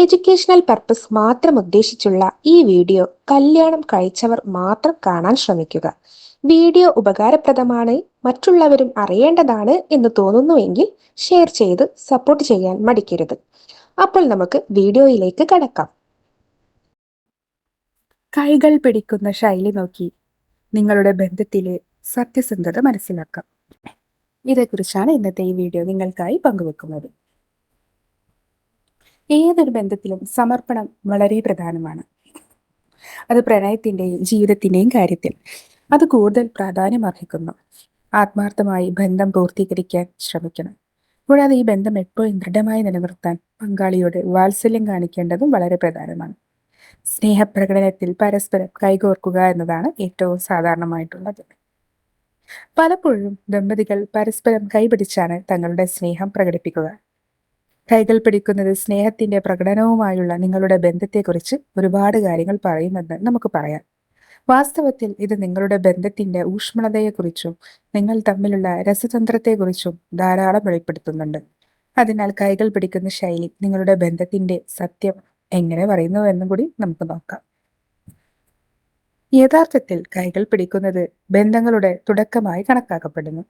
Educational purpose മാത്രം ഉദ്ദേശിച്ചുള്ള ഈ video കല്യാണം കഴിച്ചവർ മാത്രം കാണാൻ ശ്രമിക്കുക. വീഡിയോ ഉപകാരപ്രദമാണ് മറ്റുള്ളവരും അറിയേണ്ടതാണ് എന്ന് തോന്നുന്നുവെങ്കിൽ ഷെയർ ചെയ്ത് സപ്പോർട്ട് ചെയ്യാൻ മടിക്കരുത്. അപ്പോൾ നമുക്ക് വീഡിയോയിലേക്ക് കടക്കാം. കൈകൾ പിടിക്കുന്ന ശൈലി നോക്കി നിങ്ങളുടെ ബന്ധത്തിലെ സത്യസന്ധത മനസ്സിലാക്കാം. ഇതേക്കുറിച്ചാണ് ഇന്നത്തെ ഈ വീഡിയോ. നിങ്ങൾക്കായി പങ്കുവെക്കുന്നത്. ഏതൊരു ബന്ധത്തിലും സമർപ്പണം വളരെ പ്രധാനമാണ്. അത് പ്രണയത്തിന്റെയും ജീവിതത്തിന്റെയും കാര്യത്തിൽ അത് കൂടുതൽ പ്രാധാന്യം അർഹിക്കുന്നു ആത്മാർത്ഥമായി ബന്ധം പൂർത്തീകരിക്കാൻ ശ്രമിക്കണം. കൂടാതെ ഈ ബന്ധം എപ്പോഴും ദൃഢമായി നിലനിർത്താൻ പങ്കാളിയോട് വാത്സല്യം കാണിക്കേണ്ടതും വളരെ പ്രധാനമാണ്. സ്നേഹപ്രകടനത്തിൽ പരസ്പരം കൈകോർക്കുക എന്നതാണ് ഏറ്റവും സാധാരണമായിട്ടുള്ളത്. പലപ്പോഴും ദമ്പതികൾ പരസ്പരം കൈപിടിച്ചാണ് തങ്ങളുടെ സ്നേഹം പ്രകടിപ്പിക്കുക. കൈകൾ പിടിക്കുന്നത് സ്നേഹത്തിന്റെ പ്രകടനവുമായുള്ള നിങ്ങളുടെ ബന്ധത്തെക്കുറിച്ച് ഒരുപാട് കാര്യങ്ങൾ പറയുമെന്ന് നമുക്ക് പറയാം. വാസ്തവത്തിൽ ഇത് നിങ്ങളുടെ ബന്ധത്തിന്റെ ഊഷ്മളതയെക്കുറിച്ചും നിങ്ങൾ തമ്മിലുള്ള രസതന്ത്രത്തെക്കുറിച്ചും ധാരാളം വെളിപ്പെടുത്തുന്നുണ്ട്. അതിനാൽ കൈകൾ പിടിക്കുന്ന ശൈലി നിങ്ങളുടെ ബന്ധത്തിന്റെ സത്യം എങ്ങനെ പറയുന്നു എന്നും കൂടി നമുക്ക് നോക്കാം. യഥാർത്ഥത്തിൽ കൈകൾ പിടിക്കുന്നത് ബന്ധങ്ങളുടെ തുടക്കമായി കണക്കാക്കപ്പെടുന്നു.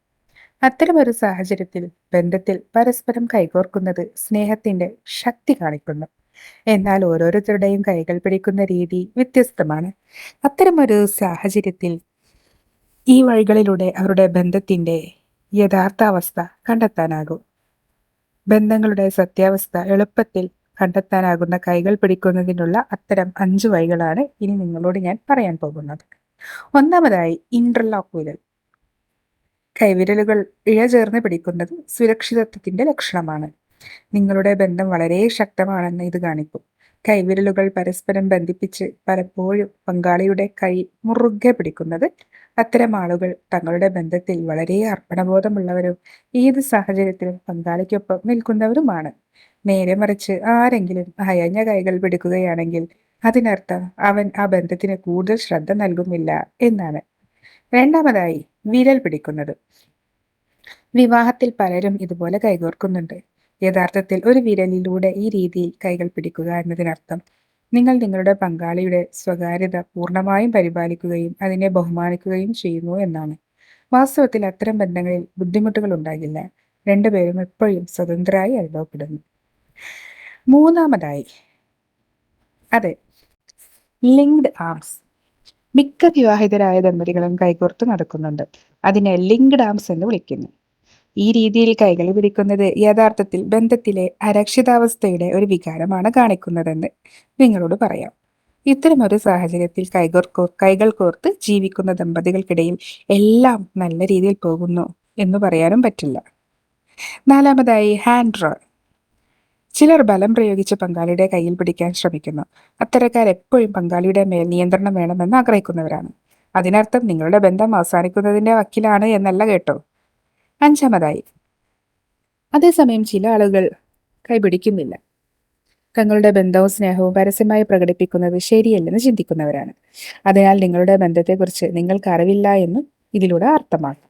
അത്തരമൊരു സാഹചര്യത്തിൽ ബന്ധത്തിൽ പരസ്പരം കൈകോർക്കുന്നത് സ്നേഹത്തിന്റെ ശക്തി കാണിക്കുന്നു. എന്നാൽ ഓരോരുത്തരുടെയും കൈകൾ പിടിക്കുന്ന രീതി വ്യത്യസ്തമാണ്. അത്തരമൊരു സാഹചര്യത്തിൽ ഈ വഴികളിലൂടെ അവരുടെ ബന്ധത്തിന്റെ യഥാർത്ഥ അവസ്ഥ കണ്ടെത്താനാകും. ബന്ധങ്ങളുടെ സത്യാവസ്ഥ എളുപ്പത്തിൽ കണ്ടെത്താനാകുന്ന കൈകൾ പിടിക്കുന്നതിനുള്ള അത്തരം അഞ്ച് വഴികളാണ് ഇനി നിങ്ങളോട് ഞാൻ പറയാൻ പോകുന്നത്. ഒന്നാമതായി ഇന്റർലോക്ക് വിരൽ കൈവിരലുകൾ ഇഴചേർന്ന് പിടിക്കുന്നത് സുരക്ഷിതത്വത്തിന്റെ ലക്ഷണമാണ്. നിങ്ങളുടെ ബന്ധം വളരെ ശക്തമാണെന്ന് ഇത് കാണിക്കും. കൈവിരലുകൾ പരസ്പരം ബന്ധിപ്പിച്ച് പലപ്പോഴും പങ്കാളിയുടെ കൈ മുറുകെ പിടിക്കുന്നത് അത്തരം ആളുകൾ തങ്ങളുടെ ബന്ധത്തിൽ വളരെ അർപ്പണബോധമുള്ളവരും ഏത് സാഹചര്യത്തിലും പങ്കാളിക്കൊപ്പം നിൽക്കുന്നവരുമാണ്. നേരെ മറിച്ച് ആരെങ്കിലും അയഞ്ഞ കൈകൾ പിടിക്കുകയാണെങ്കിൽ അതിനർത്ഥം അവൻ ആ ബന്ധത്തിന് കൂടുതൽ ശ്രദ്ധ നൽകുന്നില്ല എന്നാണ്. രണ്ടാമതായി വിരൽ പിടിക്കുന്നത്. വിവാഹത്തിൽ പലരും ഇതുപോലെ കൈകോർക്കുന്നുണ്ട്. യഥാർത്ഥത്തിൽ ഒരു വിരലിലൂടെ ഈ രീതിയിൽ കൈകൾ പിടിക്കുക എന്നതിനർത്ഥം നിങ്ങൾ നിങ്ങളുടെ പങ്കാളിയുടെ സ്വകാര്യത പൂർണമായും പരിപാലിക്കുകയും അതിനെ ബഹുമാനിക്കുകയും ചെയ്യുന്നു എന്നാണ്. വാസ്തവത്തിൽ അത്തരം ബന്ധങ്ങളിൽ ബുദ്ധിമുട്ടുകൾ ഉണ്ടാകില്ല. രണ്ടുപേരും എപ്പോഴും സ്വതന്ത്രരായി അനുഭവപ്പെടുന്നു മൂന്നാമതായി അതെ ലിങ്ക്ഡ് ആംസ് മിക്ക വിവാഹിതരായ ദമ്പതികളും കൈകോർത്ത് നടക്കുന്നുണ്ട്. അതിനെ ലിങ്ക് ഡാംസ് എന്ന് വിളിക്കുന്നു. ഈ രീതിയിൽ കൈകൾ പിടിക്കുന്നത് യഥാർത്ഥത്തിൽ ബന്ധത്തിലെ അരക്ഷിതാവസ്ഥയുടെ ഒരു വികാരമാണ് കാണിക്കുന്നതെന്ന് നിങ്ങളോട് പറയാം. ഇത്തരമൊരു സാഹചര്യത്തിൽ കൈകോർ കൈകൾ കോർത്ത് ജീവിക്കുന്ന ദമ്പതികൾക്കിടയിൽ എല്ലാം നല്ല രീതിയിൽ പോകുന്നു എന്ന് പറയാനും പറ്റില്ല. നാലാമതായി ഹാൻഡ് റോൾ ചിലർ ബലം പ്രയോഗിച്ച് പങ്കാളിയുടെ കയ്യിൽ പിടിക്കാൻ ശ്രമിക്കുന്നു. അത്തരക്കാർ എപ്പോഴും പങ്കാളിയുടെ മേൽ നിയന്ത്രണം വേണമെന്ന് ആഗ്രഹിക്കുന്നവരാണ്. അതിനർത്ഥം നിങ്ങളുടെ ബന്ധം അവസാനിക്കുന്നതിന്റെ വക്കിലാണ് എന്നല്ല കേട്ടോ. അഞ്ചാമതായി. അതേസമയം ചില ആളുകൾ കൈപിടിക്കുന്നില്ല. തങ്ങളുടെ ബന്ധവും സ്നേഹവും പരസ്യമായി പ്രകടിപ്പിക്കുന്നത് ശരിയല്ലെന്ന് ചിന്തിക്കുന്നവരാണ്. അതിനാൽ നിങ്ങളുടെ ബന്ധത്തെക്കുറിച്ച് നിങ്ങൾക്ക് അറിവില്ല എന്നും ഇതിലൂടെ അർത്ഥമാക്കാം.